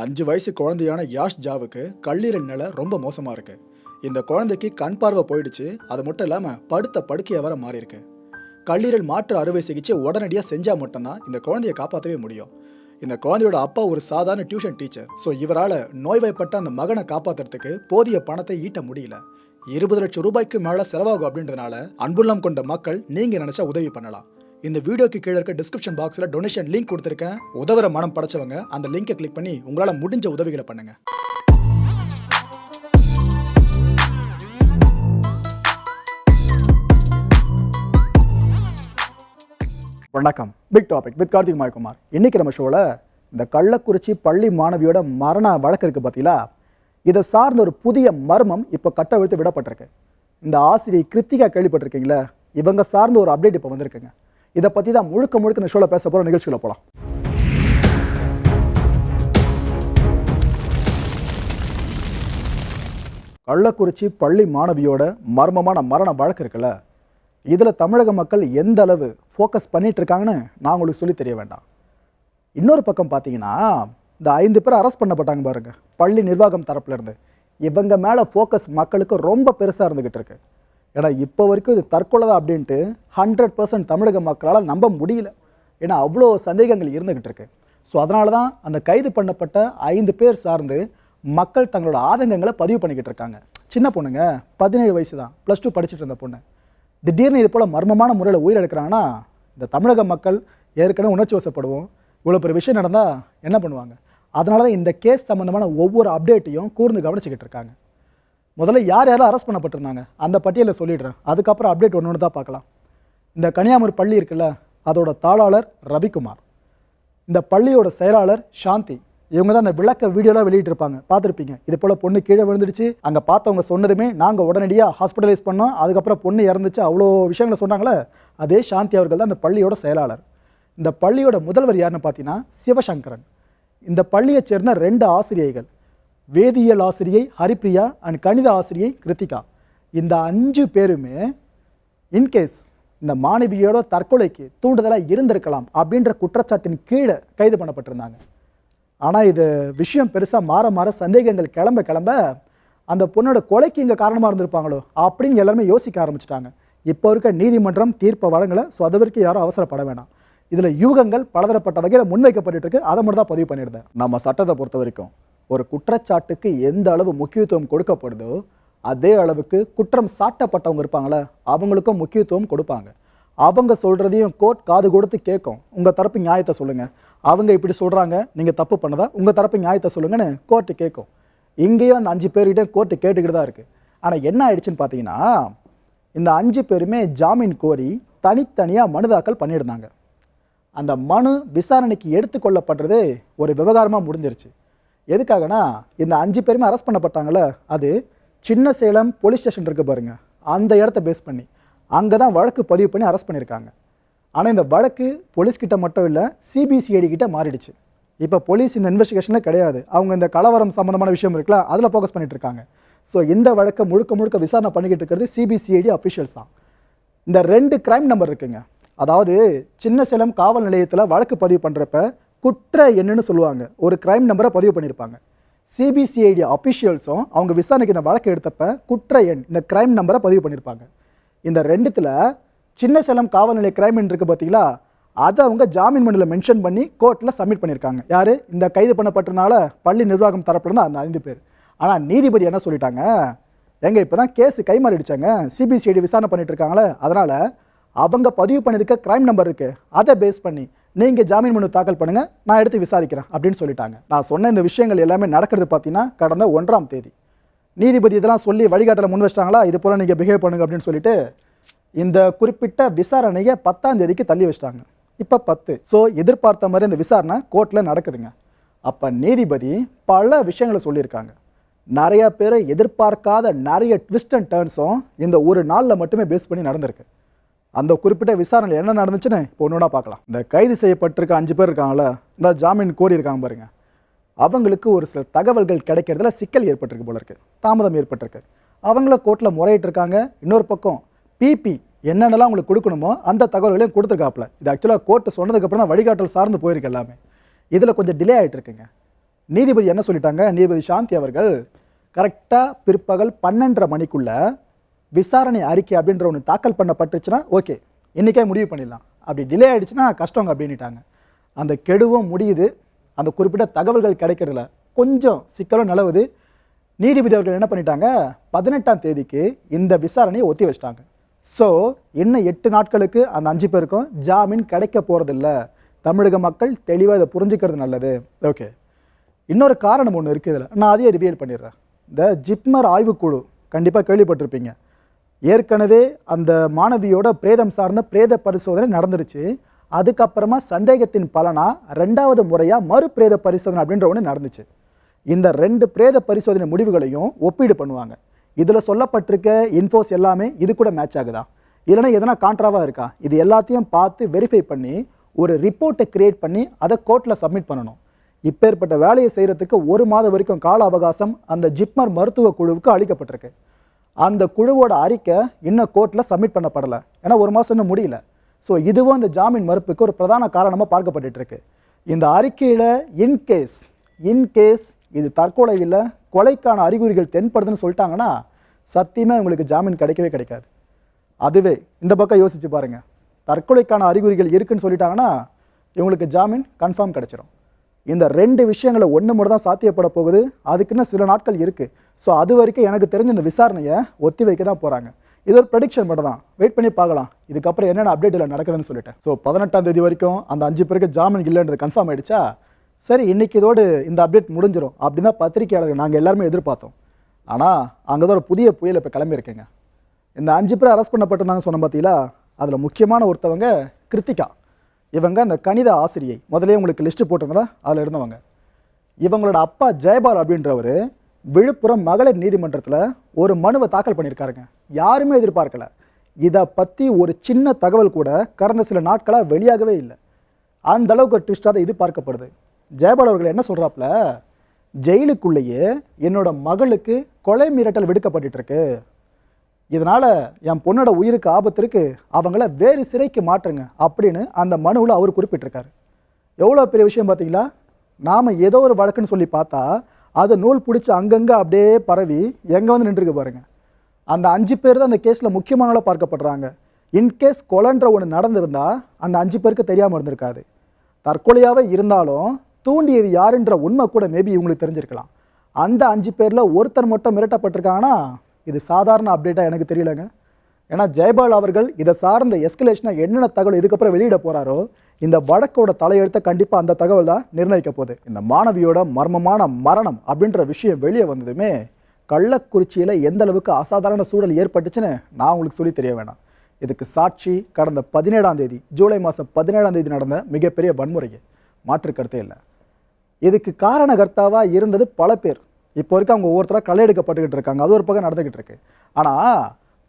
அஞ்சு வயசு குழந்தையான யாஷ் ஜாவுக்கு கல்லீரல் நிலை ரொம்ப மோசமாக இருக்கு. இந்த குழந்தைக்கு கண் பார்வை போயிடுச்சு அது மட்டும் இல்லாமல் படுத்த படுக்கையை வர மாறியிருக்கு. கல்லீரல் மாற்று அறுவை சிகிச்சை உடனடியாக செஞ்சால் மட்டும்தான் இந்த குழந்தையை காப்பாற்றவே முடியும். இந்த குழந்தையோட அப்பா ஒரு சாதாரண டியூஷன் டீச்சர். ஸோ இவரால் நோய்வாய்ப்பட்ட அந்த மகனை காப்பாற்றுறதுக்கு போதிய பணத்தை ஈட்ட முடியல. இருபது லட்சம் ரூபாய்க்கு மேலே செலவாகும் அப்படின்றதுனால அன்புள்ளம் கொண்ட மக்கள் நீங்கள் நினச்சா உதவி பண்ணலாம். இந்த வீடியோக்கு கீழே இருக்க டிஸ்கிரிப்ஷன் பாக்ஸில் டொனேஷன் லிங்க் கொடுத்துருக்கேன். உதவுற மனம் படைச்சவங்க அந்த லிங்கை கிளிக் பண்ணி உங்களால் முடிஞ்ச உதவிகளை பண்ணுங்க. வணக்கம். Big topic with Karthik Mayakumar. இன்னைக்கு நம்ம ஷோவில் இந்த கள்ளக்குறிச்சி பள்ளி மாணவியோட மரண வழக்கு இருக்கு பார்த்தீங்களா இதை சார்ந்த ஒரு புதிய மர்மம் இப்போ கட்டவிழ்த்து விடப்பட்டிருக்கு. இந்த ஆசிரியை கிருத்திகா கேள்விப்பட்டிருக்கீங்களே? இவங்க சார்ந்த ஒரு அப்டேட் இப்போ வந்திருக்குங்க. இதை பற்றி தான் முழுக்க முழுக்க இந்த ஷோவில் பேச போகிற நிகழ்ச்சிகளை போகலாம் கள்ளக்குறிச்சி பள்ளி மாணவியோட மர்மமான மரண வழக்கு இருக்குல்ல இதில் தமிழக மக்கள் எந்த அளவு ஃபோக்கஸ் பண்ணிகிட்டு இருக்காங்கன்னு நான் உங்களுக்கு சொல்லி தெரிய வேண்டாம். இன்னொரு பக்கம் பார்த்தீங்கன்னா இந்த ஐந்து பேர் அரெஸ்ட் பண்ணப்பட்டாங்க பாருங்க பள்ளி நிர்வாகம் தரப்புலேருந்து இவங்க மேலே ஃபோக்கஸ் மக்களுக்கு ரொம்ப பெருசாக இருந்துக்கிட்டு இருக்குது ஏன்னா இப்போ வரைக்கும் இது தற்கொலை தான் அப்படின்ட்டு ஹண்ட்ரட் பர்சன்ட் தமிழக மக்களால் நம்ப முடியல. ஏன்னா அவ்வளோ சந்தேகங்கள் இருந்துக்கிட்டு இருக்கு. ஸோ அதனால தான் அந்த கைது பண்ணப்பட்ட ஐந்து பேர் சார்ந்து மக்கள் தங்களோட ஆதங்கங்களை பதிவு பண்ணிக்கிட்டு இருக்காங்க. சின்ன பொண்ணுங்க பதினேழு வயசு தான் ப்ளஸ் டூ படிச்சுட்டு இருந்த பொண்ணு. திடீர்னு இது போல் மர்மமான முறையில் உயிரிழக்கிறாங்கன்னா இந்த தமிழக மக்கள் ஏற்கனவே உணர்ச்சி வசப்படுவோம். இவ்வளோ பெரிய விஷயம் நடந்தால் என்ன பண்ணுவாங்க? அதனால தான் இந்த கேஸ் சம்மந்தமான ஒவ்வொரு அப்டேட்டையும் கூர்ந்து கவனிச்சுக்கிட்டு இருக்காங்க. முதல்ல யார் யாரும் அரெஸ்ட் பண்ணப்பட்டிருந்தாங்க. அந்த பட்டியலை சொல்லிடுறேன். அதுக்கப்புறம் அப்டேட் ஒன்று ஒன்று தான் பார்க்கலாம். இந்த கனியாமூர் பள்ளி இருக்குல்ல அதோட தாளாளர் ரவிக்குமார். இந்த பள்ளியோட செயலாளர் சாந்தி. இவங்க தான் அந்த விளக்க வீடியோலாம் வெளியிட்டிருப்பாங்க. பார்த்துருப்பீங்க. இது போல் பொண்ணு கீழே விழுந்துடுச்சு. அங்கே பார்த்தவங்க சொன்னதுமே நாங்கள் உடனடியாக ஹாஸ்பிட்டலைஸ் பண்ணோம். அதுக்கப்புறம் பொண்ணு இறந்துச்சு. அவ்வளோ விஷயங்களை சொன்னாங்களே அதே சாந்தி அவர்கள் தான் அந்த பள்ளியோட செயலாளர். இந்த பள்ளியோட முதல்வர் யாருன்னு பார்த்தீங்கன்னா சிவசங்கரன். இந்த பள்ளியைச் சேர்ந்த ரெண்டு ஆசிரியைகள். வேதியியல் ஆசிரியை ஹரிப்ரியா அண்ட் கணித ஆசிரியை கிருத்திகா. இந்த அஞ்சு பேருமே இன்கேஸ் இந்த மாணவியோட தற்கொலைக்கு தூண்டுதலாக இருந்திருக்கலாம் அப்படின்ற குற்றச்சாட்டின் கீழே கைது பண்ணப்பட்டிருந்தாங்க. ஆனால் இது விஷயம் பெருசாக மாற மாற சந்தேகங்கள் கிளம்ப கிளம்ப அந்த பொண்ணோட கொலைக்கு இங்கே காரணமாக இருந்திருப்பாங்களோ அப்படின்னு எல்லாருமே யோசிக்க ஆரம்பிச்சிட்டாங்க. இப்போ இருக்க நீதிமன்றம் தீர்ப்பை வழங்கலை ஸோ அது வரைக்கும் யாரும் அவசரப்பட வேணாம். இதில் யூகங்கள் பலதரப்பட்ட வகையில் முன்வைக்கப்பட்டு இருக்கு. அதை மட்டும் தான் பதிவு பண்ணியிருந்தேன். நம்ம சட்டத்தை பொறுத்த வரைக்கும் ஒரு குற்றச்சாட்டுக்கு எந்த அளவு முக்கியத்துவம் கொடுக்கப்படுதோ அதே அளவுக்கு குற்றம் சாட்டப்பட்டவங்க இருப்பாங்களே அவங்களுக்கும் முக்கியத்துவம் கொடுப்பாங்க. அவங்க சொல்கிறதையும் கோர்ட் காது கொடுத்து கேட்கும் உங்கள் தரப்பு நியாயத்தை சொல்லுங்கள் அவங்க இப்படி சொல்கிறாங்க நீங்கள் தப்பு பண்ணதா? உங்கள் தரப்பு நியாயத்தை சொல்லுங்கன்னு கோர்ட்டு கேட்கும் இங்கேயும் அந்த அஞ்சு பேர்கிட்ட கோர்ட்டு கேட்டுக்கிட்டு தான் இருக்குது ஆனால் என்ன ஆயிடுச்சுன்னு பார்த்தீங்கன்னா இந்த அஞ்சு பேருமே ஜாமீன் கோரி தனித்தனியாக மனு தாக்கல் பண்ணியிருந்தாங்க. அந்த மனு விசாரணைக்கு எடுத்துக்கொள்ளப்படுறது ஒரு விவகாரமாக முடிஞ்சிருச்சு. எதுக்காகனா இந்த அஞ்சு பேருமே அரெஸ்ட் பண்ணப்பட்டாங்களே அது சின்ன சேலம் போலீஸ் ஸ்டேஷன் இருக்குது பாருங்கள் அந்த இடத்த பேஸ் பண்ணி. அங்கே தான் வழக்கு பதிவு பண்ணி அரெஸ்ட் பண்ணியிருக்காங்க ஆனால் இந்த வழக்கு போலீஸ்கிட்ட மட்டும் இல்லை சிபிசிஐடி கிட்ட மாறிடுச்சு. இப்போ போலீஸ் இந்த இன்வெஸ்டிகேஷனில் கிடையாது. அவங்க இந்த கலவரம் சம்மந்தமான விஷயம் இருக்குல்ல அதில் ஃபோக்கஸ் பண்ணிட்டு இருக்காங்க. ஸோ இந்த வழக்கை முழுக்க முழுக்க விசாரணை பண்ணிக்கிட்டு இருக்கிறது சிபிசிஐடி அஃபிஷியல்ஸ் தான். இந்த ரெண்டு கிரைம் நம்பர் இருக்குங்க. அதாவது சின்ன சேலம் காவல் நிலையத்தில் வழக்கு பதிவு பண்ணுறப்ப குற்ற எண்ணுன்னு சொல்லுவாங்க. ஒரு கிரைம் நம்பரை பதிவு பண்ணியிருப்பாங்க சிபிசிஐடி அஃபிஷியல்ஸும் அவங்க விசாரணைக்கு இந்த வழக்கு எடுத்தப்ப குற்ற எண் இந்த கிரைம் நம்பரை பதிவு பண்ணியிருப்பாங்க இந்த ரெண்டுத்தில் சின்ன சேலம் காவல் நிலைய கிரைம் எண் இருக்குது பார்த்தீங்களா அதை அவங்க ஜாமீன் மனுவில் மென்ஷன் பண்ணி கோர்ட்டில் சப்மிட் பண்ணியிருக்காங்க யார்? இந்த கைது பண்ணப்பட்டனால பள்ளி நிர்வாகம் தரப்புல அந்த ஐந்து பேர். ஆனால் நீதிபதி என்ன சொல்லிட்டாங்க? எங்க இப்போ தான் கேஸ் கைமாறிடுச்சாங்க சிபிசிஐடி விசாரணை பண்ணிட்டு இருக்காங்களே. அதனால் அவங்க பதிவு பண்ணியிருக்க கிரைம் நம்பர் இருக்குது அதை பேஸ் பண்ணி நீங்கள் ஜாமீன் மனு தாக்கல் பண்ணுங்கள் நான் எடுத்து விசாரிக்கிறேன் அப்படின்னு சொல்லிட்டாங்க. நான் சொன்ன இந்த விஷயங்கள் எல்லாமே நடக்கிறது பார்த்தீங்கன்னா கடந்த ஒன்றாம் தேதி. நீதிபதி இதெல்லாம் சொல்லி வழிகாட்டல முன் வச்சிட்டாங்களா? இது போல் நீங்கள் பிஹேவ் பண்ணுங்க அப்படின்னு சொல்லிட்டு இந்த குறிப்பிட்ட விசாரணையை பத்தாம் தேதிக்கு தள்ளி வச்சிட்டாங்க. இப்போ பத்து. ஸோ எதிர்பார்த்த மாதிரி இந்த விசாரணை கோர்ட்டில் நடக்குதுங்க. அப்போ நீதிபதி பல விஷயங்களை சொல்லியிருக்காங்க. நிறைய பேரை எதிர்பார்க்காத நிறைய ட்விஸ்ட் அண்ட் டேர்ன்ஸும் இந்த ஒரு நாளில் மட்டுமே பேஸ் பண்ணி நடந்திருக்கு. அந்த குறிப்பிட்ட விசாரணையில் என்ன நடந்துச்சுன்னு இப்போ ஒன்று பார்க்கலாம். இந்த கைது செய்யப்பட்டிருக்க அஞ்சு பேர் இருக்காங்கள இந்த ஜாமீன் கோரி இருக்காங்க பாருங்க. அவங்களுக்கு ஒரு சில தகவல்கள் கிடைக்கிறதுல சிக்கல் ஏற்பட்டிருக்கு போல இருக்கு. தாமதம் ஏற்பட்டிருக்கு. அவங்கள கோர்ட்டில் முறையிட்டு இருக்காங்க இன்னொரு பக்கம் பிபி என்னென்னலாம் அவங்களுக்கு கொடுக்கணுமோ அந்த தகவல்களையும் கொடுத்துருக்காப்புல. இது ஆக்சுவலாக கோர்ட்டு சொன்னதுக்கப்புறம் தான் வழிகாட்டல் சார்ந்து போயிருக்கு எல்லாமே. இதில் கொஞ்சம் டிலே ஆகிட்டு இருக்குங்க நீதிபதி என்ன சொல்லிட்டாங்க? நீதிபதி சாந்தி அவர்கள் கரெக்டாக பிற்பகல் பன்னெண்டரை மணிக்குள்ளே விசாரணை அறிக்கை அப்படின்ற ஒன்று தாக்கல் பண்ணப்பட்டுச்சுன்னா ஓகே இன்றைக்கே முடிவு பண்ணிடலாம். அப்படி டிலே ஆயிடுச்சுன்னா கஷ்டங்க அப்படின்னுட்டாங்க. அந்த கெடுவும் முடியுது. அந்த குறிப்பிட்ட தகவல்கள் கிடைக்கிறதுல கொஞ்சம் சிக்கலும் நிலவுது. நீதிபதி அவர்கள் என்ன பண்ணிட்டாங்க? பதினெட்டாம் தேதிக்கு இந்த விசாரணையை ஒத்தி வச்சிட்டாங்க. ஸோ இன்னும் எட்டு நாட்களுக்கு அந்த அஞ்சு பேருக்கும் ஜாமீன் கிடைக்க போகிறதில்ல தமிழக மக்கள் தெளிவாக இதை புரிஞ்சுக்கிறது நல்லது. ஓகே இன்னொரு காரணம் ஒன்று இருக்குது இதில். நான் அதையே ரிவியல் பண்ணிடுறேன். இந்த ஜிப்மர் ஆய்வுக்குழு கண்டிப்பாக கேள்விப்பட்டிருப்பீங்க. ஏற்கனவே அந்த மாணவியோட பிரேதம் சார்ந்த பிரேத பரிசோதனை நடந்துருச்சு. அதுக்கப்புறமா சந்தேகத்தின் பலனாக ரெண்டாவது முறையாக மறு பிரேத பரிசோதனை அப்படின்ற ஒன்று நடந்துச்சு. இந்த ரெண்டு பிரேத பரிசோதனை முடிவுகளையும் ஒப்பீடு பண்ணுவாங்க. இதில் சொல்லப்பட்டிருக்க இன்ஃபோஸ் எல்லாமே இது கூட மேட்ச் ஆகுதா? இல்லைன்னா எதனா கான்ட்ராவாக இருக்கா? இது எல்லாத்தையும் பார்த்து வெரிஃபை பண்ணி ஒரு ரிப்போர்ட்டை கிரியேட் பண்ணி அதை கோர்ட்டில் சப்மிட் பண்ணணும். இப்பேற்பட்ட வேலையை செய்கிறதுக்கு ஒரு மாதம் வரைக்கும் கால அவகாசம் அந்த ஜிப்மர் மருத்துவ குழுவுக்கு அளிக்கப்பட்டிருக்கு. அந்த குழுவோட அறிக்கை இன்னும் கோர்ட்டில் சப்மிட் பண்ணப்படலை. ஏன்னா ஒரு மாதம் இன்னும் முடியல. ஸோ இதுவும் அந்த ஜாமீன் மறுப்புக்கு ஒரு பிரதான காரணமாக பார்க்கப்பட்டுருக்கு இந்த அறிக்கையில் இன்கேஸ் இன்கேஸ் இது தற்கொலை இல்லை கொலைக்கான அறிகுறிகள் தென்படுதுன்னு சொல்லிட்டாங்கன்னா சத்தியமே உங்களுக்கு ஜாமீன் கிடைக்கவே கிடைக்காது. அதுவே இந்த பக்கம் யோசிச்சு பாருங்கள் தற்கொலைக்கான அறிகுறிகள் இருக்குன்னு சொல்லிட்டாங்கன்னா இவங்களுக்கு ஜாமீன் கன்ஃபார்ம் கிடச்சிரும். இந்த ரெண்டு விஷயங்களை ஒன்று மட்டும் தான் சாத்தியப்பட போகுது. அதுக்குன்னு சில நாட்கள் இருக்குது ஸோ அது வரைக்கும் எனக்கு தெரிஞ்ச இந்த விசாரணையை ஒத்தி வைக்க தான் போகிறாங்க இது ஒரு ப்ரெடிக்ஷன் மட்டும் தான். வெயிட் பண்ணி பார்க்கலாம். இதுக்கப்புறம் என்னென்ன அப்டேட் இல்லை நடக்குதுன்னு சொல்லிட்டேன் ஸோ பதினெட்டாம் தேதி வரைக்கும் அந்த அஞ்சு பேருக்கு ஜாமீன் இல்லைன்றது கன்ஃபார்ம் ஆயிடுச்சா? சரி இன்னைக்கு இதோடு இந்த அப்டேட் முடிஞ்சிடும் அப்படின்னு தான் பத்திரிகையாளர்கள் நாங்கள் எல்லாருமே எதிர்பார்த்தோம். ஆனால் அங்கே தான் ஒரு புதிய புயல் இப்போ கிளம்பியிருக்கேங்க இந்த அஞ்சு பேர் அரெஸ்ட் பண்ணப்பட்டிருந்தாங்க சொன்ன பார்த்தீங்களா அதில் முக்கியமான ஒருத்தவங்க கிருத்திகா. இவங்க அந்த கணித ஆசிரியை. முதலே உங்களுக்கு லிஸ்ட்டு போட்டிருந்தா அதில் இருந்தவங்க. இவங்களோட அப்பா ஜெயபால் அப்படின்றவர் விழுப்புரம் மகளிர் நீதிமன்றத்தில் ஒரு மனுவை தாக்கல் பண்ணியிருக்காருங்க. யாருமே எதிர்பார்க்கல. இதை பற்றி ஒரு சின்ன தகவல் கூட கடந்த சில நாட்களாக வெளியாகவே இல்லை. அந்த அளவுக்கு ஒரு ட்விஸ்டாக இது பார்க்கப்படுது ஜெயபால் அவர்கள் என்ன சொல்கிறாப்புல ஜெயிலுக்குள்ளேயே என்னோட மகளுக்கு கொலை மிரட்டல் விடுக்கப்பட்டுருக்கு இதனால் என் பொண்ணோட உயிருக்கு ஆபத்து அவங்கள வேறு சிறைக்கு மாற்றுங்க அப்படின்னு அந்த மனுவில் அவர் குறிப்பிட்டிருக்காரு. எவ்வளோ பெரிய விஷயம் பார்த்தீங்களா நாம் ஏதோ ஒரு வழக்குன்னு சொல்லி பார்த்தா அது நூல் பிடிச்சி அங்கங்கே அப்படியே பரவி எங்கே வந்து நின்றுருக்கு பாருங்கள் அந்த அஞ்சு பேர் தான் அந்த கேஸில் முக்கியமானவளாக பார்க்கப்படுறாங்க. இன்கேஸ் கொலன்ற ஒன்று நடந்திருந்தா அந்த அஞ்சு பேருக்கு தெரியாமல் இருந்திருக்காது. தற்கொலையாகவே இருந்தாலும் தூண்டியது யாருன்ற உண்மை கூட மேபி இவங்களுக்கு தெரிஞ்சிருக்கலாம். அந்த அஞ்சு பேரில் ஒருத்தர் மட்டும் மிரட்டப்பட்டிருக்காங்கன்னா இது சாதாரண அப்டேட்டாக எனக்கு தெரியலங்க. ஏன்னா ஜெயபால் அவர்கள் இதை சார்ந்த எஸ்கலேஷனை என்னென்ன தகவல் இதுக்கப்புறம் வெளியிட போகிறாரோ இந்த வழக்கோட தலையெழுத்தை கண்டிப்பாக அந்த தகவல் தான் நிர்ணயிக்க போகுது. இந்த மாணவியோட மர்மமான மரணம் அப்படின்ற விஷயம் வெளியே வந்ததுமே கள்ளக்குறிச்சியில் எந்த அளவுக்கு அசாதாரண சூழல் ஏற்பட்டுச்சுன்னு நான் உங்களுக்கு சொல்லி தெரிய வேணாம். இதுக்கு சாட்சி கடந்த பதினேழாம் தேதி ஜூலை மாதம் பதினேழாம் தேதி நடந்த மிகப்பெரிய வன்முறையை. மாற்றுக்கருத்தே இல்லை. இதுக்கு காரணகர்த்தாவாக இருந்தது பல பேர். இப்போ வரைக்கும் அவங்க ஒவ்வொருத்தராக களை எடுக்கப்பட்டுக்கிட்டு இருக்காங்க. அது ஒரு பக்கம் நடந்துக்கிட்டு இருக்கு. ஆனால்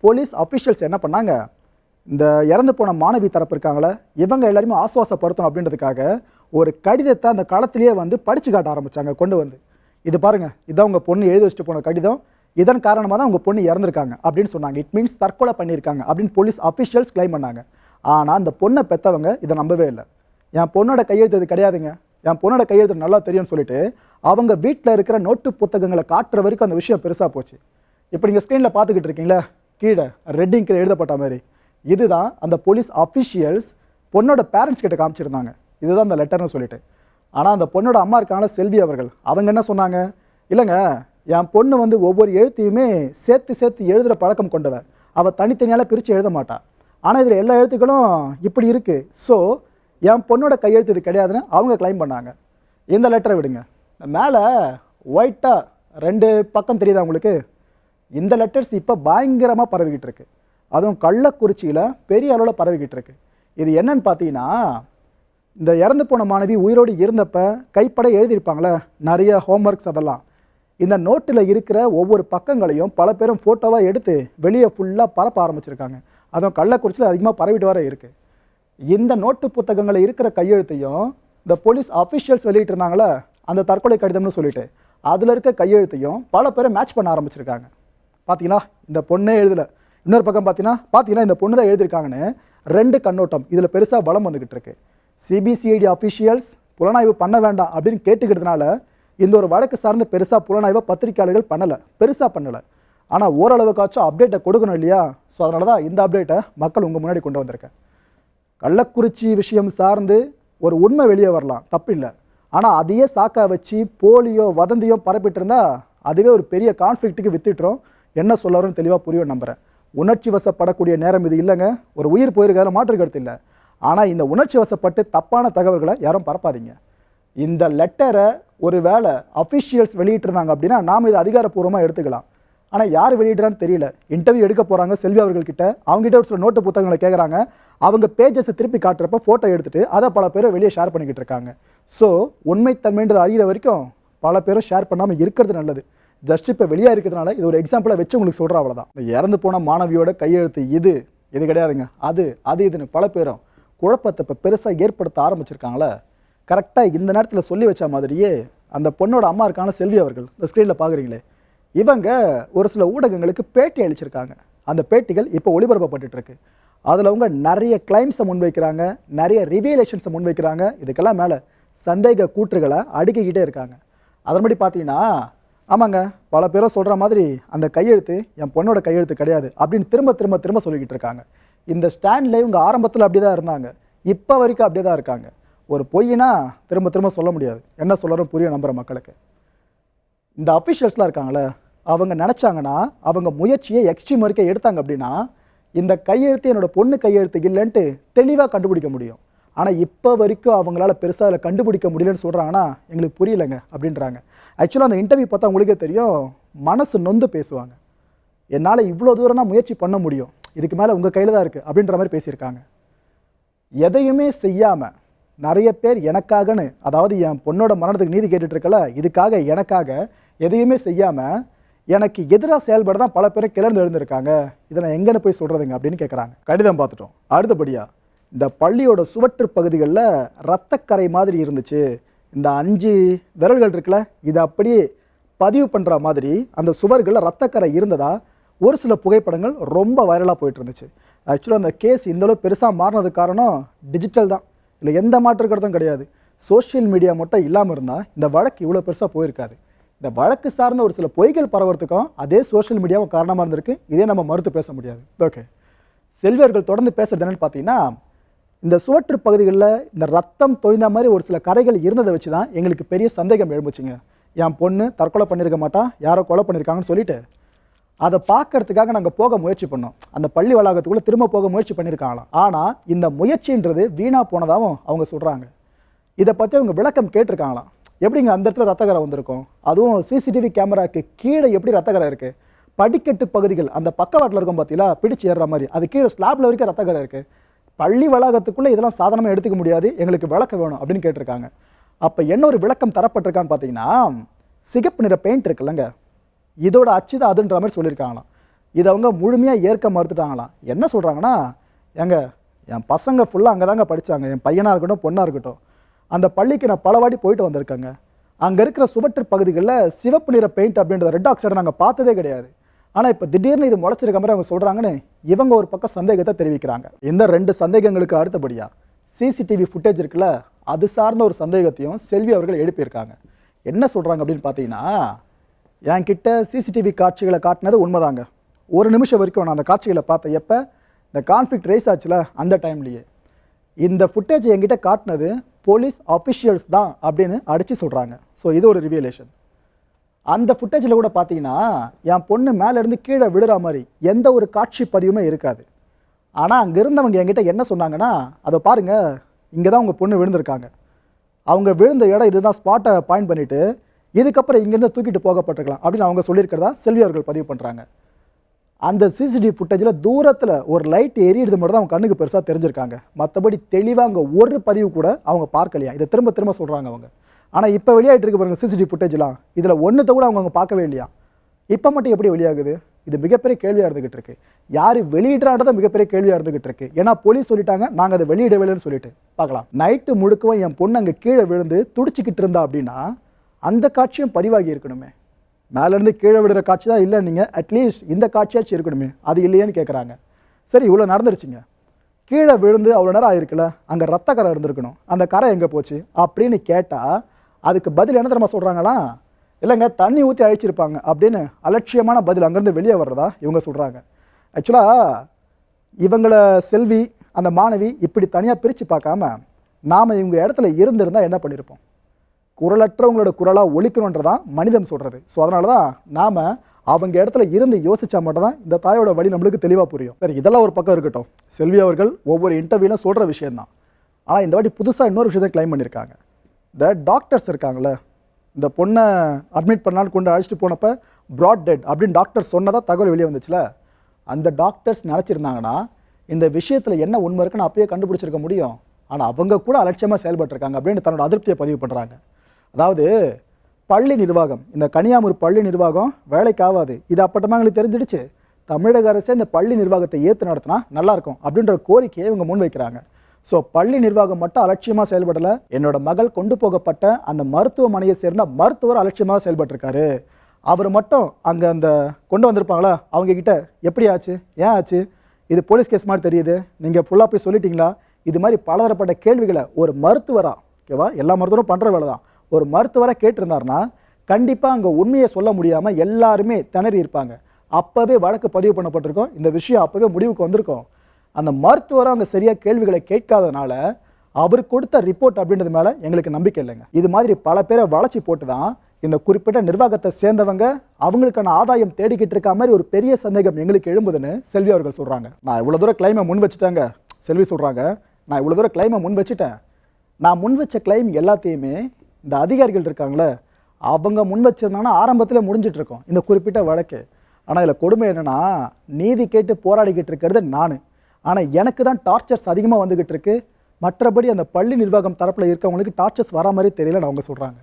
போலீஸ் அஃபிஷியல்ஸ் என்ன பண்ணாங்க? இந்த இறந்து போன மாணவி தரப்பு இருக்காங்களே இவங்க எல்லாருமே ஆசுவாசப்படுத்தணும் அப்படின்றதுக்காக ஒரு கடிதத்தை அந்த களத்திலேயே வந்து படித்து காட்ட ஆரம்பிச்சாங்க கொண்டு வந்து. இது பாருங்க இதான் உங்கள் பொண்ணு எழுதி வச்சுட்டு போன கடிதம். இதன் காரணமாக தான் உங்கள் பொண்ணு இறந்துருக்காங்க அப்படின்னு சொன்னாங்க. இட் மீன்ஸ் தற்கொலை பண்ணியிருக்காங்க அப்படின்னு போலீஸ் அஃபிஷியல்ஸ் கிளைம் பண்ணாங்க. ஆனால் அந்த பொண்ணை பெற்றவங்க இதை நம்பவே இல்லை. என் பொண்ணோட கையெழுத்து இது கிடையாதுங்க. என் பொண்ணோட கையெழுத்து நல்லா தெரியும்னு சொல்லிட்டு அவங்க வீட்டில் இருக்கிற நோட்டு புத்தகங்களை காட்டுற வரைக்கும் அந்த விஷயம் பெருசாக போச்சு. இப்போ நீங்கள் ஸ்க்ரீனில் பார்த்துக்கிட்டு இருக்கீங்களா கீழே ரெட்டிங் கீழே எழுதப்பட்ட மாதிரி. இதுதான் அந்த போலீஸ் அஃபிஷியல்ஸ் பொண்ணோட பேரண்ட்ஸ் கிட்ட காமிச்சிருந்தாங்க. இதுதான் அந்த லெட்டர்னு சொல்லிட்டு. ஆனால் அந்த பொண்ணோட அம்மா இருக்கான செல்வி அவர்கள். அவங்க என்ன சொன்னாங்க? இல்லைங்க என் பொண்ணு வந்து ஒவ்வொரு எழுத்தையுமே சேர்த்து சேர்த்து எழுதுகிற பழக்கம் கொண்டவ. அவள் தனித்தனியால் பிரித்து எழுத மாட்டாள் ஆனால் இதில் எல்லா எழுத்துக்களும் இப்படி இருக்குது ஸோ என் பொண்ணோட கையெழுத்து இது கிடையாதுன்னு அவங்க கிளைம் பண்ணாங்க. இந்த லெட்டரை விடுங்க. மேலே ஒயிட்டாக ரெண்டு பக்கம் தெரியுதா உங்களுக்கு? இந்த லெட்டர்ஸ் இப்போ பயங்கரமாக பரவிக்கிட்டு இருக்கு. அதுவும் கள்ளக்குறிச்சியில் பெரிய அளவில் பரவிக்கிட்டு இருக்கு. இது என்னன்னு பார்த்தீங்கன்னா இந்த இறந்து போன மாணவி உயிரோடு இருந்தப்ப கைப்பட எழுதியிருப்பாங்களே? நிறைய ஹோம்ஒர்க்ஸ் அதெல்லாம். இந்த நோட்டில் இருக்கிற ஒவ்வொரு பக்கங்களையும் பல பேரும் ஃபோட்டோவாக எடுத்து வெளியே ஃபுல்லாக பரப்ப ஆரம்பிச்சிருக்காங்க. அதுவும் கள்ளக்குறிச்சியில் அதிகமாக பரவிட்டு வர இருக்குது இந்த நோட்டு புத்தகங்களில் இருக்கிற கையெழுத்தையும் இந்த போலீஸ் அஃபிஷியல்ஸ் வெளியிட்டிருந்தாங்களே அந்த தற்கொலை கடிதம்னு சொல்லிட்டு அதில் இருக்க கையெழுத்தையும் பல பேரை மேட்ச் பண்ண ஆரம்பிச்சிருக்காங்க. பார்த்தீங்களா இந்த பொண்ணே எழுதலை. இன்னொரு பக்கம் பார்த்தீங்கன்னா பார்த்தீங்கன்னா இந்த பொண்ணு தான் எழுதியிருக்காங்கன்னு ரெண்டு கண்ணோட்டம் இதில் பெருசாக பலம் வந்துக்கிட்டு இருக்கு. சிபிசிஐடி அஃபிஷியல்ஸ் புலனாய்வு பண்ண வேண்டாம் அப்படின்னு கேட்டுக்கிறதுனால இந்த ஒரு வழக்கு சார்ந்து பெருசாக புலனாய்வை பத்திரிக்கையாளர்கள் பண்ணலை. பெருசாக பண்ணலை. ஆனால் ஓரளவுக்காச்சும் அப்டேட்டை கொடுக்கணும் இல்லையா? ஸோ அதனால தான் இந்த அப்டேட்டை மக்கள் உங்கள் முன்னாடி கொண்டு வந்திருக்கேன் கள்ளக்குறிச்சி விஷயம் சார்ந்து ஒரு உண்மை வெளியே வரலாம். தப்பில்லை. ஆனால் அதையே சாக்கா வச்சு போலியோ வதந்தியோ பரப்பிட்டுருந்தா அதுவே ஒரு பெரிய கான்ஃப்ளிக்ட்டுக்கு வித்துட்டுரும். என்ன சொல்லறோன்னு தெளிவாக புரியும் நம்புகிறேன் உணர்ச்சி வசப்படக்கூடிய நேரம் இது இல்லைங்க. ஒரு உயிர் போயிருக்காரு மாற்று கருத்து இல்லை. ஆனால் இந்த உணர்ச்சி வசப்பட்டு தப்பான தகவல்களை யாரும் பரப்பாதீங்க. இந்த லெட்டரை ஒரு வேளை அஃபிஷியல்ஸ் வெளியிட்டிருந்தாங்க அப்படின்னா நாம் இதை அதிகாரப்பூர்வமாக எடுத்துக்கலாம். ஆனால் யார் வெளியிடுறான்னு தெரியல. இன்டர்வியூ எடுக்க போகிறாங்க செல்வி அவர்கள்கிட்ட. அவங்ககிட்ட ஒரு சில நோட்டு புத்தகங்களை கேட்குறாங்க அவங்க பேஜஸை திருப்பி காட்டுறப்ப ஃபோட்டோ எடுத்துட்டு அதை பல பேர் வெளியே ஷேர் பண்ணிக்கிட்டு இருக்காங்க. ஸோ உண்மைத்தன்மைன்றது அறிகிற வரைக்கும் பல பேரும் ஷேர் பண்ணாமல் இருக்கிறது நல்லது. ஜஸ்ட் இப்போ வெளியே இருக்கிறதுனால இது ஒரு எக்ஸாம்பிளாக வச்சு உங்களுக்கு சொல்கிற அவ்வளோதான் இறந்து போன மாணவியோட கையெழுத்து இது இது கிடையாதுங்க. அது அது இதுன்னு பல பேரும் குழப்பத்தை இப்போ பெருசாக ஏற்படுத்த ஆரம்பிச்சிருக்காங்களே. கரெக்டாக இந்த நேரத்தில் சொல்லி வச்ச மாதிரியே அந்த பொண்ணோட அம்மா இருக்கான செல்வி அவர்கள். இந்த ஸ்க்ரீனில் பார்க்குறீங்களே இவங்க ஒரு சில ஊடகங்களுக்கு பேட்டி அளிச்சிருக்காங்க. அந்த பேட்டிகள் இப்போ ஒளிபரப்பப்பட்டு இருக்கு அதில் அவங்க நிறைய கிளைம்ஸை முன்வைக்கிறாங்க நிறைய ரிவியலேஷன்ஸை முன்வைக்கிறாங்க. இதுக்கெல்லாம் மேலே சந்தேக கூற்றுகளை அடுக்கிக்கிட்டே இருக்காங்க. அதன்படி பார்த்தீங்கன்னா ஆமாங்க பல பேரும் சொல்கிற மாதிரி அந்த கையெழுத்து என் பொண்ணோட கையெழுத்து கிடையாது அப்படின்னு திரும்ப திரும்ப திரும்ப சொல்லிக்கிட்டு இருக்காங்க. இந்த ஸ்டாண்டில் இவங்க ஆரம்பத்தில் அப்படி தான் இருந்தாங்க. இப்போ வரைக்கும் அப்படியே தான் இருக்காங்க. ஒரு பொய்னா திரும்ப திரும்ப சொல்ல முடியாது. என்ன சொல்லறோம் புரிய நம்புகிற மக்களுக்கு. இந்த அஃபிஷியல்ஸ்லாம் இருக்காங்களே அவங்க நினச்சாங்கன்னா அவங்க முயற்சியை எக்ஸ்ட்ரீம் வரைக்கும் எடுத்தாங்க அப்படின்னா இந்த கையெழுத்து என்னோட பொண்ணு கையெழுத்து இல்லைன்ட்டு தெளிவாக கண்டுபிடிக்க முடியும். ஆனால் இப்போ வரைக்கும் அவங்களால பெருசாக அதில் கண்டுபிடிக்க முடியலன்னு சொல்கிறாங்கன்னா எங்களுக்கு புரியலைங்க அப்படின்றாங்க. ஆக்சுவலாக அந்த இன்டர்வியூ பார்த்தா உங்களுக்கே தெரியும் மனசு நொந்து பேசுவாங்க. என்னால் இவ்வளோ தூரம் தான் முயற்சி பண்ண முடியும். இதுக்கு மேலே உங்கள் கையில் தான் இருக்குது அப்படின்ற மாதிரி பேசியிருக்காங்க. எதையுமே செய்யாமல் நிறைய பேர் எனக்காகன்னு அதாவது என் பொண்ணோட மரணத்துக்கு நீதி கேட்டுட்ருக்கல இதுக்காக எனக்காக எதையுமே செய்யாமல் எனக்கு எதிராக செயல்பட தான் பல பேரை கிளர்ந்து எழுந்திருக்காங்க. இதை நான் எங்கன்னு போய் சொல்கிறதுங்க அப்படின்னு கேட்குறாங்க கடிதம் பார்த்துட்டோம். அடுத்தபடியாக இந்த பள்ளியோட சுவற்று பகுதிகளில் ரத்தக்கரை மாதிரி இருந்துச்சு. இந்த அஞ்சு விரல்கள் இருக்குல்ல இதை அப்படியே பதிவு பண்ணுற மாதிரி அந்த சுவர்களில் ரத்தக்கரை இருந்ததா ஒரு சில புகைப்படங்கள் ரொம்ப வைரலாக போயிட்டு இருந்துச்சு. ஆக்சுவலாக அந்த கேஸ் இந்தளவு பெருசாக மாறினதுக்கு காரணம் டிஜிட்டல் தான். இல்லை எந்த மாற்றுக்கிறதும் கிடையாது. சோஷியல் மீடியா மட்டும் இல்லாமல் இருந்தால் இந்த வழக்கு இவ்வளோ பெருசாக போயிருக்காது. இந்த வழக்கு சார்ந்த ஒரு சில பொய்கள் பரவறதுக்கும் அதே சோஷியல் மீடியாவும் காரணமாக இருந்திருக்கு. இதே நம்ம மறுத்து பேச முடியாது. ஓகே செல்வியர்கள் தொடர்ந்து பேசுறது என்னன்னு பார்த்தீங்கன்னா இந்த சுவற்று பகுதிகளில் இந்த ரத்தம் தொய்ந்த மாதிரி ஒரு சில கரைகள் இருந்ததை வச்சு தான் எங்களுக்கு பெரிய சந்தேகம் எழும்புச்சுங்க. என் பொண்ணு தற்கொலை பண்ணியிருக்க மாட்டா யாரோ கொலை பண்ணியிருக்காங்கன்னு சொல்லிட்டு அதை பார்க்கறதுக்காக நாங்கள் போக முயற்சி பண்ணோம். அந்த பள்ளி வளாகத்துக்குள்ளே திரும்ப போக முயற்சி பண்ணியிருக்காங்களாம் ஆனால் இந்த முயற்சின்றது வீணாக போனதாகவும் அவங்க சொல்கிறாங்க இதை பற்றி அவங்க விளக்கம் கேட்டிருக்காங்களாம். எப்படிங்க அந்த இடத்துல ரத்தகரை வந்திருக்கும்? அதுவும் சிசிடிவி கேமராக்கு கீழே எப்படி ரத்தகரை இருக்குது படிக்கட்டு பகுதிகள் அந்த பக்கவாட்டில் இருக்கும் பார்த்தீங்களா பிடிச்சு ஏறுற மாதிரி. அது கீழே ஸ்லாப்ல வரைக்கும் ரத்தகரை இருக்குது பள்ளி வளாகத்துக்குள்ளே இதெல்லாம் சாதாரணமாக எடுத்துக்க முடியாது. எங்களுக்கு விளக்கம் வேணும் அப்படின்னு கேட்டிருக்காங்க. அப்போ என்ன ஒரு விளக்கம் தரப்பட்டிருக்கான்னு பார்த்தீங்கன்னா சிகப்பு நிற பெயிண்ட் இருக்குல்லங்க. இதோட அச்சு தான் அதுன்ற மாதிரி சொல்லியிருக்காங்களாம். இதை அவங்க முழுமையாக ஏற்க மறுத்துட்டாங்களாம். என்ன சொல்கிறாங்கன்னா ஏங்க என் பசங்க ஃபுல்லாக அங்கே தாங்க படித்தாங்க என் பையனாக இருக்கட்டும் பொண்ணாக இருக்கட்டும். அந்த பள்ளிக்கு நான் பலவாடி போயிட்டு வந்திருக்கேங்க. அங்கே இருக்கிற சுவற்று பகுதிகளில் சிவப்பு நிற பெயிண்ட் அப்படின்றத ரெட் ஆக்சைடை நாங்கள் பார்த்ததே கிடையாது. ஆனால் இப்போ திடீர்னு இது முளைச்சிருக்க மாதிரி அவங்க சொல்கிறாங்கன்னு இவங்க ஒரு பக்கம் சந்தேகத்தை தெரிவிக்கிறாங்க. இந்த ரெண்டு சந்தேகங்களுக்கு அடுத்தபடியாக சிசிடிவி ஃபுட்டேஜ் இருக்குல்ல அது சார்ந்த ஒரு சந்தேகத்தையும் செல்வி அவர்கள் எழுப்பியிருக்காங்க. என்ன சொல்கிறாங்க அப்படின்னு பார்த்தீங்கன்னா என்கிட்ட சிசிடிவி காட்சிகளை காட்டினது உண்மைதாங்க. ஒரு நிமிஷம் வரைக்கும் நான் அந்த காட்சிகளை பார்த்த எப்போ? இந்த கான்ஃப்ளிக் ரேஸ் ஆச்சுல அந்த டைம்லேயே இந்த ஃபுட்டேஜ் என்கிட்ட காட்டினது போலீஸ் அஃபிஷியல்ஸ் தான் அப்படின்னு அடித்து சொல்கிறாங்க ஸோ இது ஒரு ரிவியலேஷன் அந்த ஃபுட்டேஜில் கூட பார்த்தீங்கன்னா என் பொண்ணு மேலேருந்து கீழே விழுற மாதிரி எந்த ஒரு காட்சி பதிவுமே இருக்காது. ஆனால் அங்கே இருந்தவங்க என்கிட்ட என்ன சொன்னாங்கன்னா அதை பாருங்கள் இங்கே தான் உங்கள் பொண்ணு விழுந்திருக்காங்க. அவங்க விழுந்த இடம் இதுதான் ஸ்பாட்டை பாயிண்ட் பண்ணிவிட்டு இதுக்கப்புறம் இங்கேருந்து தூக்கிட்டு போகப்பட்டிருக்கலாம். அப்படின்னு அவங்க சொல்லியிருக்கிறதா செல்வி அவர்கள் பதிவு பண்ணுறாங்க அந்த சிசிடிவி ஃபுட்டேஜில் தூரத்தில் ஒரு லைட் எரியிறது மட்டும் தான் அவங்க கண்ணுக்கு பெருசாக தெரிஞ்சிருக்காங்க. மற்றபடி தெளிவாக அங்கே ஒரு பதிவு கூட அவங்க பார்க்கலையா? இதை திரும்ப திரும்ப சொல்கிறாங்க அவங்க. ஆனால் இப்போ வெளியாகிட்டு இருக்க பாருங்க சிசிடிவி ஃபுட்டேஜ்லாம் இதில் ஒன்றுத்த கூட அவங்க அவங்க பார்க்கவே இல்லையா? இப்போ மட்டும் எப்படி வெளியாகுது? இது மிகப்பெரிய கேள்வியாக இருந்துகிட்டு இருக்கு. யார் வெளியிடுறான்றத மிகப்பெரிய கேள்வியாக இருந்துகிட்டு இருக்கு. ஏன்னா போலீஸ் சொல்லிட்டாங்க நாங்கள் அதை வெளியிடவில்லைன்னு சொல்லிட்டு. பார்க்கலாம். நைட்டு முழுக்கவும் என் பொண்ணு அங்கே கீழே விழுந்து துடிச்சிக்கிட்டு இருந்தா அப்படின்னா அந்த காட்சியும் பதிவாகி இருக்கணுமே. மேலேருந்து கீழே விடுற காட்சி தான் இல்லை நீங்கள் அட்லீஸ்ட் இந்த காட்சியாச்சும் இருக்கணுமே. அது இல்லையேன்னு கேட்குறாங்க சரி இவ்வளோ நடந்துருச்சுங்க. கீழே விழுந்து அவ்வளோ நேரம் ஆயிருக்குல்ல அங்கே ரத்த கரை இருந்திருக்கணும். அந்த கரை எங்கே போச்சு அப்படின்னு கேட்டால் அதுக்கு பதில் என்ன தெரியுமா சொல்கிறாங்களா இல்லைங்க தண்ணி ஊற்றி அழிச்சிருப்பாங்க அப்படின்னு அலட்சியமான பதில் அங்கேருந்து வெளியே வர்றதா இவங்க சொல்கிறாங்க ஆக்சுவலாக இவங்கள செல்வி அந்த மாணவி இப்படி தனியாக பிரித்து பார்க்காம நாம் இவங்க இடத்துல இருந்திருந்தால் என்ன பண்ணியிருப்போம் குரலற்றவங்களோட குரலாக ஒழிக்கணுன்றதான் மனிதன் சொல்கிறது ஸோ அதனால தான் நாம் அவங்க இடத்துல இருந்து யோசிச்சா மட்டும்தான் இந்த தாயோட வழி நம்மளுக்கு தெளிவாக புரியும். சரி இதெல்லாம் ஒரு பக்கம் இருக்கட்டும். செல்வி அவர்கள் ஒவ்வொரு இன்டர்வியூலாம் சொல்கிற விஷயந்தான். ஆனால் இந்த வாட்டி புதுசாக இன்னொரு விஷயத்தை கிளைம் பண்ணியிருக்காங்க. இந்த டாக்டர்ஸ் இருக்காங்களே இந்த பொண்ணை அட்மிட் பண்ணால் கொண்டு அழைச்சிட்டு போனப்போ ப்ராட் டெட் அப்படின்னு டாக்டர் சொன்னதாக தகவல் வெளியே வந்துச்சுல? அந்த டாக்டர்ஸ் நினச்சிருந்தாங்கன்னா இந்த விஷயத்தில் என்ன உண்மை இருக்குன்னு அப்பயே கண்டுபிடிச்சிருக்க முடியும். ஆனால் அவங்க கூட அலட்சியமாக செயல்பட்டுருக்காங்க அப்படின்னு தன்னோட அதிருப்தியை பதிவு பண்ணுறாங்க அதாவது பள்ளி நிர்வாகம் இந்த கனியாமூர் பள்ளி நிர்வாகம் வேலைக்கு இது அப்பட்டமா எங்களுக்கு தெரிஞ்சிடுச்சு. தமிழக அரசே இந்த பள்ளி நிர்வாகத்தை ஏற்று நடத்தினா நல்லாயிருக்கும் அப்படின்ற கோரிக்கையை இவங்க முன்வைக்கிறாங்க ஸோ பள்ளி நிர்வாகம் மட்டும் அலட்சியமாக செயல்படலை. என்னோட மகள் கொண்டு போகப்பட்ட அந்த மருத்துவமனையை சேர்ந்த மருத்துவர் அலட்சியமாக செயல்பட்டிருக்காரு. அவர் மட்டும் அங்கே அந்த கொண்டு வந்திருப்பாங்களா? அவங்க கிட்ட எப்படி ஆச்சு? ஏன் ஆச்சு? இது போலீஸ் கேஸ் மாதிரி தெரியுது. நீங்கள் ஃபுல்லாக போய் சொல்லிட்டீங்களா? இது மாதிரி பலதரப்பட்ட கேள்விகளை ஒரு மருத்துவரா ஓகேவா? எல்லா மருத்துவரும் பண்ணுற வேலை தான் ஒரு மருத்துவரை கேட்டிருந்தாருன்னா கண்டிப்பாக அங்கே உண்மையை சொல்ல முடியாமல் எல்லாருமே திணறி இருப்பாங்க. அப்போவே வழக்கு பதிவு பண்ணப்பட்டிருக்கோம். இந்த விஷயம் அப்போவே முடிவுக்கு வந்திருக்கோம். அந்த மருத்துவரை அவங்க சரியாக கேள்விகளை கேட்காதனால அவர் கொடுத்த ரிப்போர்ட் அப்படின்றது மேலே எங்களுக்கு நம்பிக்கை இல்லைங்க. இது மாதிரி பல பேரை வளர்ச்சி போட்டு தான் இந்த குறிப்பிட்ட நிர்வாகத்தை சேர்ந்தவங்க அவங்களுக்கான ஆதாயம் தேடிக்கிட்டு இருக்க மாதிரி ஒரு பெரிய சந்தேகம் எங்களுக்கு எழும்புதுன்னு செல்வி அவர்கள் சொல்கிறாங்க நான் இவ்வளோ தூரம் கிளைமை முன் வச்சுட்டேங்க செல்வி சொல்கிறாங்க நான் இவ்வளோ தூரம் கிளைமை முன் வச்சுட்டேன். நான் முன் வச்ச கிளைம் எல்லாத்தையுமே இந்த அதிகாரிகள் இருக்காங்களே அவங்க முன் வச்சுருந்தாங்கன்னா ஆரம்பத்தில் முடிஞ்சிட்ருக்கோம் இந்த குறிப்பிட்ட வழக்கு. ஆனால் இதில் கொடுமை என்னன்னா நீதி கேட்டு போராடிக்கிட்டு இருக்கிறது நான். ஆனால் எனக்கு தான் டார்ச்சர்ஸ் அதிகமாக வந்துக்கிட்டு இருக்கு. மற்றபடி அந்த பள்ளி நிர்வாகம் தரப்பில் இருக்கவங்களுக்கு டார்ச்சர்ஸ் வர மாதிரி தெரியலன்னு அவங்க சொல்கிறாங்க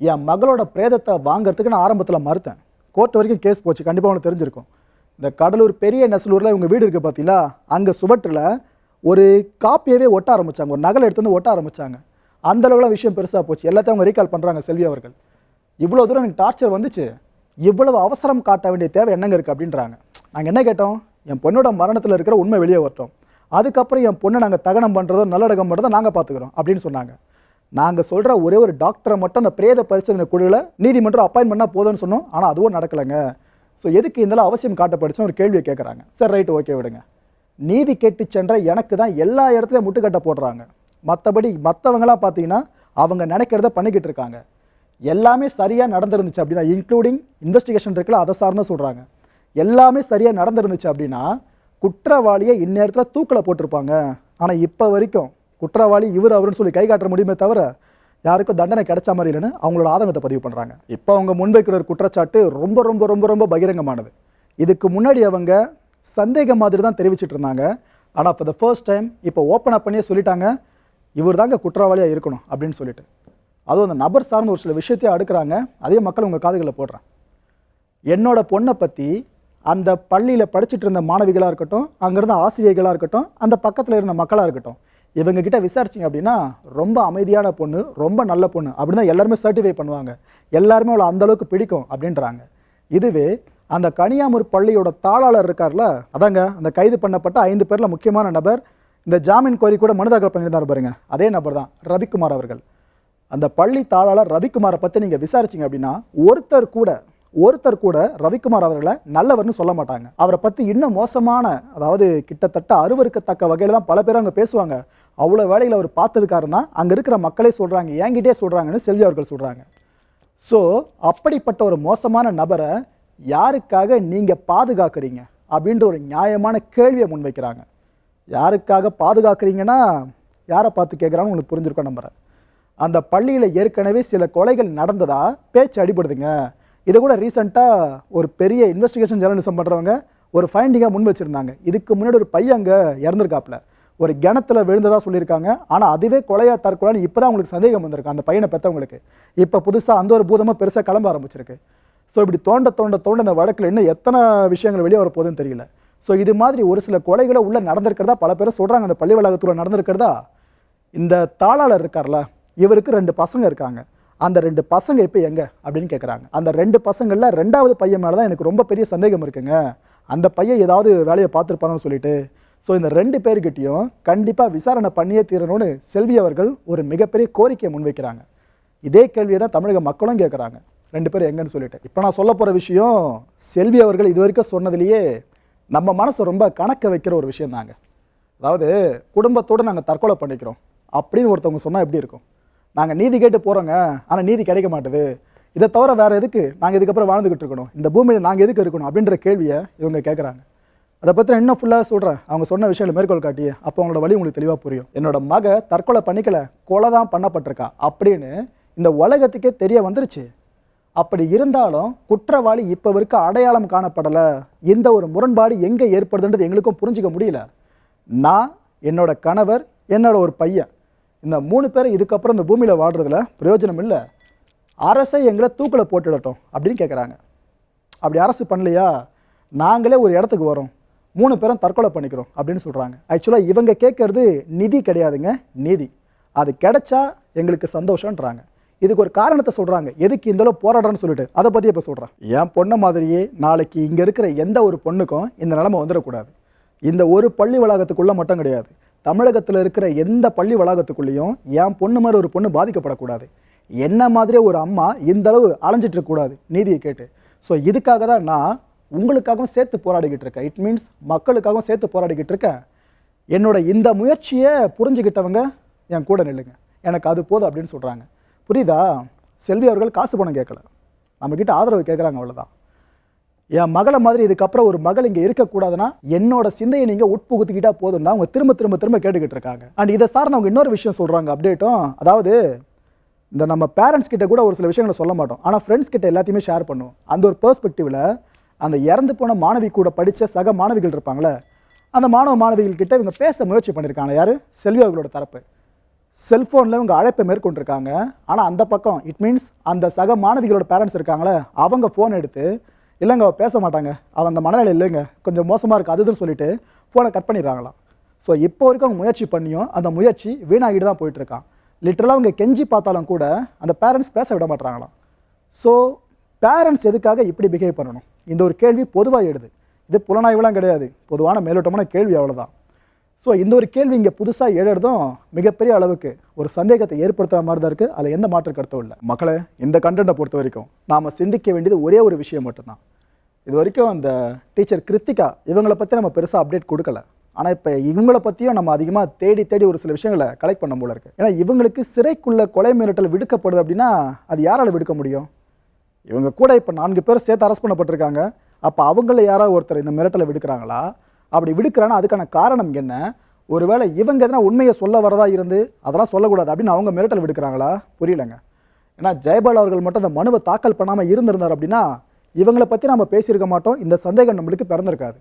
என் மகளோட பிரேதத்தை வாங்குறதுக்கு நான் ஆரம்பத்தில் மறுத்தேன். கோர்ட் வரைக்கும் கேஸ் போச்சு கண்டிப்பாக அவனுக்கு தெரிஞ்சிருக்கும். இந்த கடலூர் பெரிய நெசலூரில் இவங்க வீடு இருக்குது பார்த்தீங்களா அங்கே சுவற்றில் ஒரு காப்பியவே ஒட்ட ஆரம்பித்தாங்க ஒரு நகலை எடுத்து வந்து ஒட்ட ஆரம்பித்தாங்க அந்த அளவுல விஷயம் பெருசாக போச்சு. எல்லாத்தையும் அவங்க ரீகால் பண்ணுறாங்க செல்வி அவர்கள். இவ்வளோ தூரம் எனக்கு டார்ச்சர் வந்துச்சு. இவ்வளவு அவசரம் காட்ட வேண்டிய தேவை என்னங்க இருக்குது அப்படின்றாங்க. நாங்கள் என்ன கேட்டோம்? என் பொண்ணோட மரணத்தில் இருக்கிற உண்மை வெளியே வரட்டும். அதுக்கப்புறம் என் பொண்ணை நாங்கள் தகனம் பண்ணுறதோ நல்லடகம் பண்ணுறதோ நாங்கள் பார்த்துக்குறோம் அப்படின்னு சொன்னாங்க. நாங்கள் சொல்கிற ஒரே ஒரு டாக்டரை மட்டும் அந்த பிரேத பரிசோதனை குழுவில் நீதிமன்றம் அப்பாயின் பண்ணால் போதும்னு சொன்னோம். ஆனால் அதுவும் நடக்கலைங்க. ஸோ எதுக்கு இதெல்லாம் அவசியம் காட்டப்படுச்சுன்னு ஒரு கேள்வியை கேட்குறாங்க சரி ரைட்டு ஓகே விடுங்க. நீதி கேட்டு சென்ற எனக்கு தான் எல்லா இடத்துலையும் முட்டுக்கட்டை போடுறாங்க. மற்றபடி மற்றவங்களாம் பார்த்தீங்கன்னா அவங்க நினைக்கிறத பண்ணிக்கிட்டு இருக்காங்க. எல்லாமே சரியாக நடந்துருந்துச்சு அப்படின்னா இன்க்ளூடிங் இன்வெஸ்டிகேஷன் இருக்குல்ல அதை சார்ந்த சொல்கிறாங்க எல்லாமே சரியாக நடந்துருந்துச்சு அப்படின்னா குற்றவாளியை இந்நேரத்தில் தூக்கில் போட்டிருப்பாங்க. ஆனால் இப்போ வரைக்கும் குற்றவாளி இவர் அவருன்னு சொல்லி கை காட்ட முடியுமே தவிர யாருக்கும் தண்டனை கிடைச்ச மாதிரி இல்லைன்னு அவங்களோட ஆதங்கத்தை பதிவு பண்ணுறாங்க இப்போ அவங்க முன்வைக்கிற ஒரு குற்றச்சாட்டு ரொம்ப ரொம்ப ரொம்ப ரொம்ப பகிரங்கமானது. இதுக்கு முன்னாடி அவங்க சந்தேகம் மாதிரி தான் தெரிவிச்சிட்டு இருந்தாங்க. ஆனால் for த ஃபர்ஸ்ட் டைம் இப்போ ஓப்பன் அப் பண்ணியே சொல்லிட்டாங்க. இவர் தாங்க குற்றவாளியாக இருக்கணும் அப்படின்னு சொல்லிட்டு. அதுவும் அந்த நபர் சார்ந்த ஒரு சில விஷயத்தையும் அடுக்கிறாங்க. அதே மக்கள் உங்கள் காதுகளில் போடுறேன் என்னோட பொண்ணை பற்றி அந்த பள்ளியில் படிச்சுட்டு இருந்த மாணவிகளாக இருக்கட்டும் அங்கேருந்த ஆசிரியர்களாக இருக்கட்டும் அந்த பக்கத்தில் இருந்த மக்களாக இருக்கட்டும் இவங்க கிட்ட விசாரிச்சிங்க அப்படின்னா ரொம்ப அமைதியான பொண்ணு ரொம்ப நல்ல பொண்ணு அப்படின்னு தான் எல்லாருமே சர்டிஃபை பண்ணுவாங்க. எல்லாருமே அவளை அந்த அளவுக்கு பிடிக்கும் அப்படின்றாங்க. இதுவே அந்த கனியாமூர் பள்ளியோட தாளாளர் இருக்கார்ல அதாங்க அந்த கைது பண்ணப்பட்ட ஐந்து பேரில் முக்கியமான நபர் இந்த ஜாமீன் கோரி கூட மனுதாக்கல் பண்ணியிருந்தார் பாருங்க. அதே நபர் தான் ரவிக்குமார் அவர்கள். அந்த பள்ளி தாளாளர் ரவிக்குமாரை பற்றி நீங்கள் விசாரிச்சீங்க அப்படின்னா ஒருத்தர் கூட ஒருத்தர் கூட ரவிக்குமார் அவர்களை நல்லவர்னு சொல்ல மாட்டாங்க. அவரை பற்றி இன்னும் மோசமான அதாவது கிட்டத்தட்ட அருவருக்கத்தக்க வகையில் தான் பல பேர் அங்கே பேசுவாங்க. அவ்வளோ வேலையில் அவர் பார்த்ததுக்காரன் தான் அங்கே இருக்கிற மக்களே சொல்கிறாங்க என்கிட்டே சொல்கிறாங்கன்னு செல்வி அவர்கள் சொல்கிறாங்க ஸோ அப்படிப்பட்ட ஒரு மோசமான நபரை யாருக்காக நீங்கள் பாதுகாக்கிறீங்க? அப்படின்ற ஒரு நியாயமான கேள்வியை முன்வைக்கிறாங்க. யாருக்காக பாதுகாக்கிறீங்கன்னா யாரை பார்த்து கேட்குறான்னு உங்களுக்கு புரிஞ்சிருக்கோம் நம்புறேன். அந்த பள்ளியில் ஏற்கனவே சில கொலைகள் நடந்ததா? பேச்சு அடிபடுதுங்க. இதை கூட ரீசெண்டாக ஒரு பெரிய இன்வெஸ்டிகேஷன் ஜேர்னலிசம் பண்ணுறவங்க ஒரு ஃபைண்டிங்காக முன் வச்சுருந்தாங்க. இதுக்கு முன்னாடி ஒரு பையன் அங்கே இறந்துருக்காப்புல. ஒரு கிணத்துல விழுந்ததாக சொல்லியிருக்காங்க. ஆனால் அதுவே கொலையாக தற்கொலைன்னு இப்போ தான் உங்களுக்கு சந்தேகம் வந்திருக்கு. அந்த பையனை பெற்றவங்களுக்கு இப்போ புதுசாக அந்த ஒரு பூதமாக பெருசாக கிளம்ப ஆரம்பிச்சிருக்கு. ஸோ இப்படி தோண்ட தோண்ட தோண்ட அந்த வழக்கில் இன்னும் எத்தனை விஷயங்கள் வெளியே வர போகுதுன்னு தெரியல. ஸோ இது மாதிரி ஒரு சில கொலைகளை உள்ளே நடந்திருக்கிறதா பல பேர் சொல்கிறாங்க அந்த பள்ளி வளாகத்தில் நடந்திருக்கிறதா? இந்த தாளாளர் இருக்கார்ல இவருக்கு ரெண்டு பசங்க இருக்காங்க. அந்த ரெண்டு பசங்க இப்போ எங்கே? அப்படின்னு கேட்குறாங்க அந்த ரெண்டு பசங்களில் ரெண்டாவது பையன் மேலே தான் எனக்கு ரொம்ப பெரிய சந்தேகம் இருக்குங்க. அந்த பையன் ஏதாவது வேலையை பார்த்துருப்பானு சொல்லிட்டு. ஸோ இந்த ரெண்டு பேர்கிட்டையும் கண்டிப்பாக விசாரணை பண்ணியே தீரணும்னு செல்வி அவர்கள் ஒரு மிகப்பெரிய கோரிக்கையை முன்வைக்கிறாங்க. இதே கேள்வியை தான் தமிழக மக்களும் கேட்குறாங்க ரெண்டு பேரும் எங்கன்னு சொல்லிட்டு. இப்போ நான் சொல்ல போகிற விஷயம் செல்வி அவர்கள் இது வரைக்கும் சொன்னதுலேயே நம்ம மனசை ரொம்ப கணக்க வைக்கிற ஒரு விஷயம் தாங்க அதாவது குடும்பத்தோடு நாங்கள் தற்கொலை பண்ணிக்கிறோம். அப்படின்னு ஒருத்தவங்க சொன்னால் எப்படி இருக்கும்? நாங்கள் நீதி கேட்டு போகிறோங்க ஆனால் நீதி கிடைக்க மாட்டுது. இதை தவிர வேறு எதுக்கு? நாங்கள் இதுக்கப்புறம் வாழ்ந்துக்கிட்டு இருக்கணும். இந்த பூமியில் நாங்கள் எதுக்கு இருக்கணும்? அப்படின்ற கேள்வியை இவங்க கேட்குறாங்க அதை பற்றி நான் இன்னும் ஃபுல்லாக சொல்கிறேன் அவங்க சொன்ன விஷயங்களை மேற்கோள் காட்டி அப்போ அவங்களோட வழி உங்களுக்கு தெளிவாக புரியும். என்னோட மக தற்கொலை பண்ணிக்கல கொலை தான் பண்ணப்பட்டிருக்கா அப்படின்னு இந்த உலகத்துக்கே தெரிய வந்துருச்சு. அப்படி இருந்தாலும் குற்றவாளி இப்போ வரைக்கும் அடையாளம் காணப்படலை. இந்த ஒரு முரண்பாடு எங்கே ஏற்படுதுன்றது எங்களுக்கும் புரிஞ்சிக்க முடியல. நான் என்னோட கணவர் என்னோட ஒரு பையன். இந்த மூணு பேரும் இதுக்கப்புறம் இந்த பூமியில் வாழ்றதுல பிரயோஜனம் இல்லை. அரசை எங்களை தூக்கில் போட்டுடட்டும் அப்படின்னு கேட்குறாங்க அப்படி அரசு பண்ணலையா? நாங்களே ஒரு இடத்துக்கு வரோம். மூணு பேரும் தற்கொலை பண்ணிக்கிறோம் அப்படின்னு சொல்கிறாங்க ஆக்சுவலாக இவங்க கேட்குறது நிதி கிடையாதுங்க நீதி. அது கிடைச்சா எங்களுக்கு சந்தோஷன்றாங்க இதுக்கு ஒரு காரணத்தை சொல்கிறாங்க எதுக்கு இந்த அளவு போராடுறேன்னு சொல்லிட்டு. அதை பற்றி இப்போ சொல்கிறேன் என் பொண்ணை மாதிரியே நாளைக்கு இங்கே இருக்கிற எந்த ஒரு பொண்ணுக்கும் இந்த நிலமை வந்துடக்கூடாது. இந்த ஒரு பள்ளி வளாகத்துக்குள்ளே மட்டும் கிடையாது. தமிழகத்தில் இருக்கிற எந்த பள்ளி வளாகத்துக்குள்ளேயும் என் பொண்ணு மாதிரி ஒரு பொண்ணு பாதிக்கப்படக்கூடாது. என்ன மாதிரியே ஒரு அம்மா இந்த அளவு அலைஞ்சிட்டு இருக்கக்கூடாது நீதியை கேட்டு. ஸோ இதுக்காக தான் நான் உங்களுக்காகவும் சேர்த்து போராடிக்கிட்டு இருக்கேன். இட் மீன்ஸ் மக்களுக்காகவும் சேர்த்து போராடிக்கிட்டு இருக்கேன். என்னோட இந்த முயற்சியை புரிஞ்சுக்கிட்டவங்க என் கூட நில்லுங்க. எனக்கு அது போதும் அப்படின்னு சொல்கிறாங்க புரியுதா? செல்வி அவர்கள் காசு பணம் கேட்கல. நம்மக்கிட்ட ஆதரவு கேட்குறாங்க அவ்வளோதான் என் மகளை மாதிரி இதுக்கப்புறம் ஒரு மகள் இங்கே இருக்கக்கூடாதுன்னா என்னோட சிந்தையை நீங்கள் உட்புகுத்திக்கிட்டா போதும் தான் அவங்க திரும்ப திரும்ப திரும்ப கேட்டுக்கிட்டு இருக்காங்க. அண்ட் இதை சார்ந்து இன்னொரு விஷயம் சொல்கிறாங்க அப்டேட்டும் அதாவது இந்த நம்ம பேரண்ட்ஸ் கிட்ட கூட ஒரு சில விஷயங்களை சொல்ல மாட்டோம். ஆனால் ஃப்ரெண்ட்ஸ் கிட்ட எல்லாத்தையுமே ஷேர் பண்ணுவோம். அந்த ஒரு பெர்ஸ்பெக்டிவில் அந்த இறந்து போன மாணவி கூட படித்த சக மாணவிகள் இருப்பாங்களே அந்த மாணவ மாணவிகள் கிட்ட இவங்க பேச முயற்சி பண்ணியிருக்காங்க யார்? செல்வி அவர்களோட தரப்பு. செல்ஃபோனில் இவங்க அழைப்பை மேற்கொண்டிருக்காங்க. ஆனால் அந்த பக்கம் இட் மீன்ஸ் அந்த சக மாணவிகளோட பேரண்ட்ஸ் இருக்காங்களே அவங்க ஃபோன் எடுத்து இல்லைங்க அவள் பேச மாட்டாங்க. அவள் அந்த மனநிலை இல்லைங்க. கொஞ்சம் மோசமாக இருக்குது அதுன்னு சொல்லிட்டு ஃபோனை கட் பண்ணிடுறாங்களாம். ஸோ இப்போ வரைக்கும் அவங்க முயற்சி பண்ணியும் அந்த முயற்சி வீணாகிட்டு தான் போயிட்டுருக்கான் லிட்டரலாக அவங்க கெஞ்சி பார்த்தாலும் கூட அந்த பேரண்ட்ஸ் பேச விட மாட்டாங்களாம் ஸோ பேரண்ட்ஸ் எதுக்காக இப்படி பிஹேவ் பண்ணணும்? இந்த ஒரு கேள்வி பொதுவாக எழுது. இது புலனாய்வுலாம் கிடையாது. பொதுவான மேலோட்டமான கேள்வி அவ்வளோதான் ஸோ இந்த ஒரு கேள்வி இங்கே புதுசாக எழுறதும் மிகப்பெரிய அளவுக்கு ஒரு சந்தேகத்தை ஏற்படுத்துகிற மாதிரி தான் இருக்குது அதில் எந்த மாற்று கருத்தும் இல்லை. மக்களை இந்த கண்டென்ட்டை பொறுத்த வரைக்கும் நாம் சிந்திக்க வேண்டியது ஒரே ஒரு விஷயம் மட்டும்தான். இது வரைக்கும் அந்த டீச்சர் கிருத்திகா இவங்களை பற்றி நம்ம பெருசாக அப்டேட் கொடுக்கல. ஆனால் இப்போ இவங்களை பற்றியும் நம்ம அதிகமாக தேடி தேடி ஒரு சில விஷயங்களை கலெக்ட் பண்ண போல இருக்குது ஏன்னா இவங்களுக்கு சிறைக்குள்ளே கொலை மிரட்டல் விடுக்கப்படுது அப்படின்னா அது யாரால் விடுக்க முடியும்? இவங்க கூட இப்போ நான்கு பேர் சேர்த்து அரெஸ்ட் பண்ணப்பட்டிருக்காங்க. அப்போ அவங்கள யாராவது ஒருத்தர் இந்த மிரட்டலை விடுக்கிறாங்களா? அப்படி விடுக்கிறான்னா அதுக்கான காரணம் என்ன? ஒருவேளை இவங்க எதனா உண்மையை சொல்ல வரதா இருந்து அதெல்லாம் சொல்லக்கூடாது அப்படின்னு அவங்க மிரட்டல் விடுக்கிறாங்களா? புரியலங்க. ஏன்னா ஜெயபால் அவர்கள் மட்டும் அந்த மனுவை தாக்கல் பண்ணாமல் இருந்திருந்தார் அப்படின்னா இவங்களை பற்றி நம்ம பேசியிருக்க மாட்டோம். இந்த சந்தேகம் நம்மளுக்கு பிறந்திருக்காது.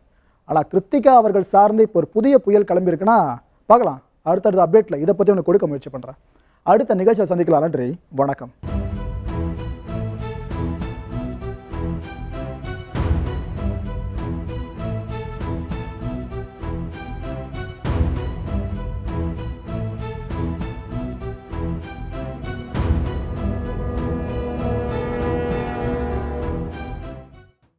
ஆனால் கிருத்திகா அவர்கள் சார்ந்து இப்போ ஒரு புதிய புயல் கிளம்பியிருக்குன்னா பார்க்கலாம். அடுத்தடுத்த அப்டேட்டில் இதை பற்றி ஒன்று கொடுக்க முயற்சி பண்ணுறேன் அடுத்த நிகழ்ச்சியை சந்திக்கலாம். நன்றி. வணக்கம்.